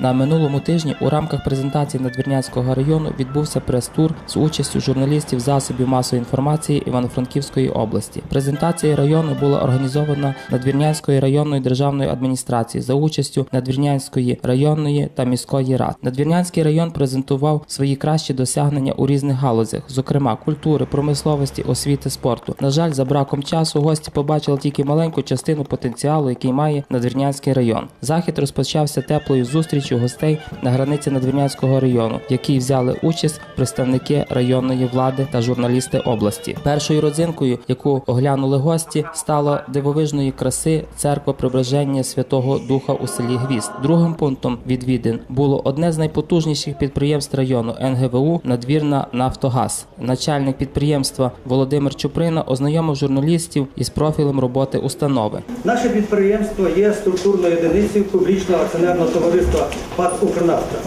На минулому тижні у рамках презентації Надвірнянського району відбувся прес-тур з участю журналістів засобів масової інформації Івано-Франківської області. Презентація району була організована Надвірнянською районною державною адміністрацією за участю Надвірнянської районної та міської рад. Надвірнянський район презентував свої кращі досягнення у різних галузях, зокрема культури, промисловості, освіти, спорту. На жаль, за браком часу гості побачили тільки маленьку частину потенціалу, який має Надвірнянський район. Захід розпочався теплою зустрічю гостей на границі Надвірнянського району, в якій взяли участь представники районної влади та журналісти області. Першою родзинкою, яку оглянули гості, стала дивовижної краси церква Преображення Святого Духа у селі Гвізд. Другим пунктом відвідин було одне з найпотужніших підприємств району НГВУ Надвірна Нафтогаз. Начальник підприємства Володимир Чуприна ознайомив журналістів із профілем роботи установи. Наше підприємство є структурною одиницею публічного акціонерного товариства ПАТ «Укрнафта».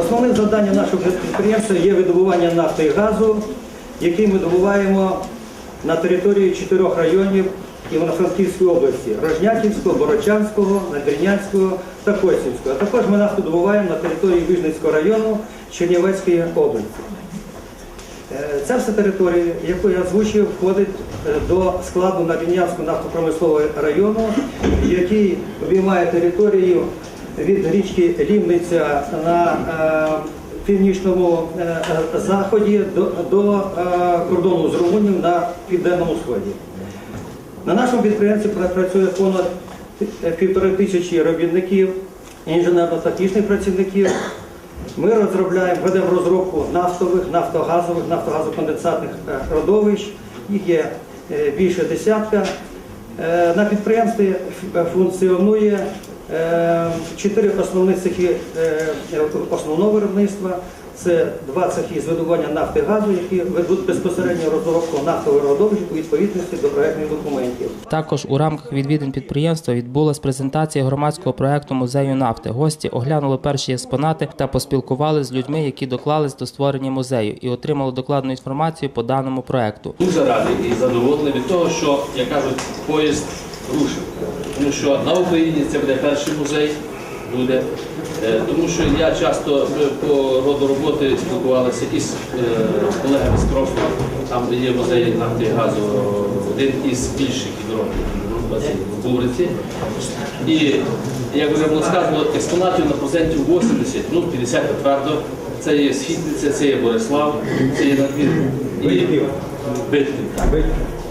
Основним завданням нашого підприємства є видобування нафти і газу, який ми добуваємо на території чотирьох районів Івано-Франківської області Рожнятівського, Борочанського, Надвірнянського та Косівського. А також ми нафту добуваємо на території Вижницького району Чернівецької області. Е, Ця вся територія, яку я озвучив, входить е, до складу Надвірнянського нафтопромислового району, який обіймає територію від річки Лівниця на е, північному е, е, заході до, до кордону з Румунією на південному сході. На нашому підприємстві працює понад півтори тисячі робітників, інженерно-технічних працівників. Ми розробляємо, ведемо розробку нафтових, нафтогазових, нафтогазоконденсатних родовищ. Їх є більше десятка. На підприємстві функціонує чотири основних цехи е, е, основного виробництва. Це два цехи з видобування нафти газу, які ведуть безпосередньо розробку нафтових родовищ у відповідності до проектних документів. Також у рамках відвідин підприємства відбулась презентація громадського проекту музею нафти. Гості оглянули перші експонати та поспілкували з людьми, які доклались до створення музею, і отримали докладну інформацію по даному проекту. Дуже радий і задоволений від того, що, як кажуть, поїзд рушив. Тому що на Україні це буде перший музей, буде. Е, Тому що я часто по роду роботи спілкувалися із е, колегами з Кровства. Там є музей нафти і газу, один із більших Європи, в Кубриці. І, як вже було сказано, експонатів на процентів 80, ну 50 твердо. Це є Східниця, це є Борислав, це є надвір. І Битків.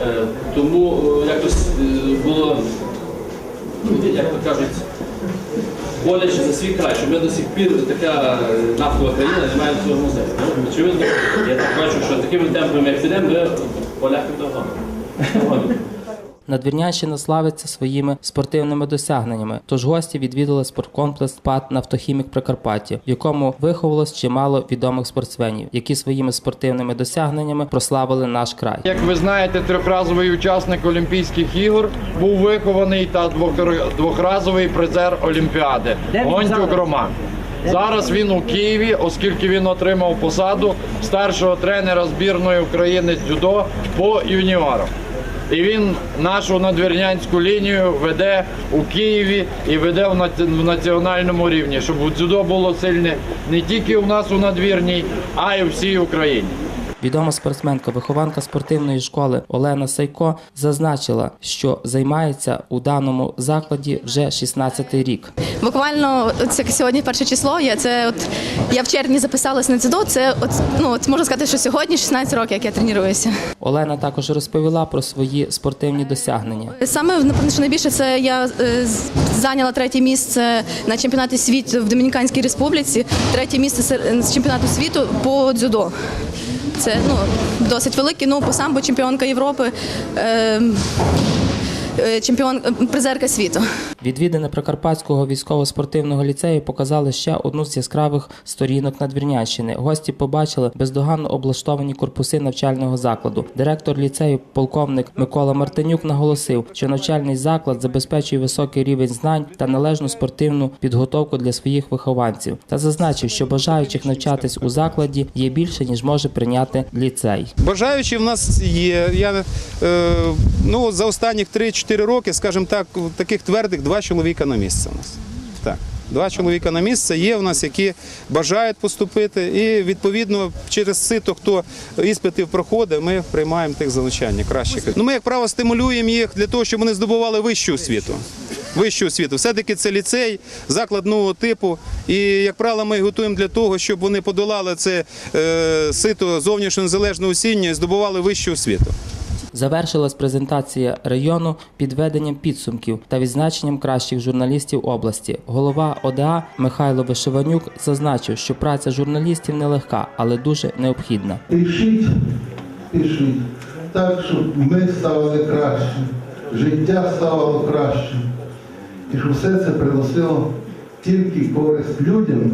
Е, Тому е, якось е, було, ну, як то кажуть, боляче за свій край, що ми до сих пір така нафтова країна не маємо цього музею. Ну, очевидно, я так бачу, що такими темпами, як підемо, ми поляки догонимо. Надвірнянщина славиться своїми спортивними досягненнями. Тож гості відвідали спорткомплекс ПАТ Нафтохімік Прикарпаття, в якому виховалось чимало відомих спортсменів, які своїми спортивними досягненнями прославили наш край. Як ви знаєте, трьохразовий учасник Олімпійських ігор був вихований та двох- двохразовий призер Олімпіади Гонтюк Роман. Зараз він у Києві, оскільки він отримав посаду старшого тренера збірної України з дзюдо по юніорам. І він нашу надвірнянську лінію веде у Києві і веде в наці- в національному рівні, щоб дзюдо було сильне не тільки у нас у надвірній, а й у всій Україні. Відома спортсменка, вихованка спортивної школи Олена Сайко зазначила, що займається у даному закладі вже 16-й рік. Буквально це сьогодні перше число. Я це от я в червні записалась на дзюдо. Це от ну от можна сказати, що сьогодні 16 років, як я тренуюся. Олена також розповіла про свої спортивні досягнення. Саме напевно, що найбільше це я е, зайняла третє місце на чемпіонаті світу в Домініканській Республіці, третє місце з чемпіонату світу по дзюдо. Це ну досить великі. Ну по самбо чемпіонка Європи. Е, Чемпіон призерка світу. Відвідини Прикарпатського військово-спортивного ліцею показали ще одну з яскравих сторінок Надвірнянщини. Гості побачили бездоганно облаштовані корпуси навчального закладу. Директор ліцею, полковник Микола Мартинюк, наголосив, що навчальний заклад забезпечує високий рівень знань та належну спортивну підготовку для своїх вихованців, та зазначив, що бажаючих навчатись у закладі є більше ніж може прийняти ліцей. Бажаючі в нас є. Я, е, ну, за останніх 3-4 роки, скажімо так, таких твердих два чоловіка на місце у нас. Так. Два чоловіка на місце є в нас, які бажають поступити. І відповідно через сито, хто іспитів проходить, ми приймаємо тих за навчання кращих. Ну, ми, як право, стимулюємо їх для того, щоб вони здобували вищу освіту. Вищу освіту. Все-таки це ліцей, заклад нового типу. І, як правило, ми готуємо для того, щоб вони подолали це е, сито зовнішнього незалежного осіння і здобували вищу освіту. Завершилась презентація району підведенням підсумків та відзначенням кращих журналістів області. Голова ОДА Михайло Вишиванюк зазначив, що праця журналістів нелегка, але дуже необхідна. Пишіть, пишіть, так, щоб ми ставали краще, життя ставало краще. І щоб все це приносило тільки користь людям,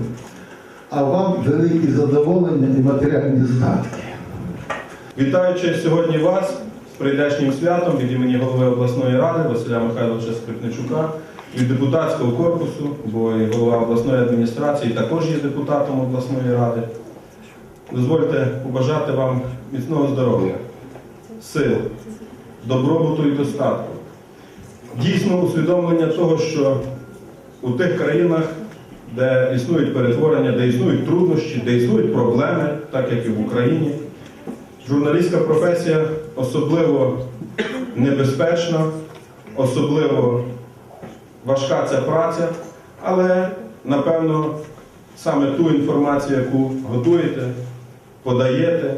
а вам великі задоволення і матеріальні статки. Вітаючи сьогодні вас прийдешнім святом від імені голови обласної ради Василя Михайловича Скрипничука, від депутатського корпусу, бо і голова обласної адміністрації також є депутатом обласної ради. Дозвольте побажати вам міцного здоров'я, сил, добробуту і достатку. Дійсно усвідомлення того, що у тих країнах, де існують перетворення, де існують труднощі, де існують проблеми, так як і в Україні, Журналістська професія особливо небезпечна, особливо важка ця праця, але напевно саме ту інформацію, яку готуєте, подаєте,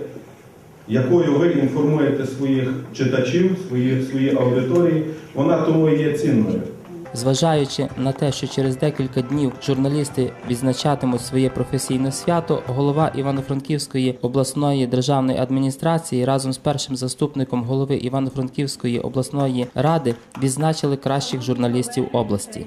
якою ви інформуєте своїх читачів, свої, свої аудиторії, вона тому і є цінною. Зважаючи на те, що через декілька днів журналісти відзначатимуть своє професійне свято, голова Івано-Франківської обласної державної адміністрації разом з першим заступником голови Івано-Франківської обласної ради відзначили кращих журналістів області.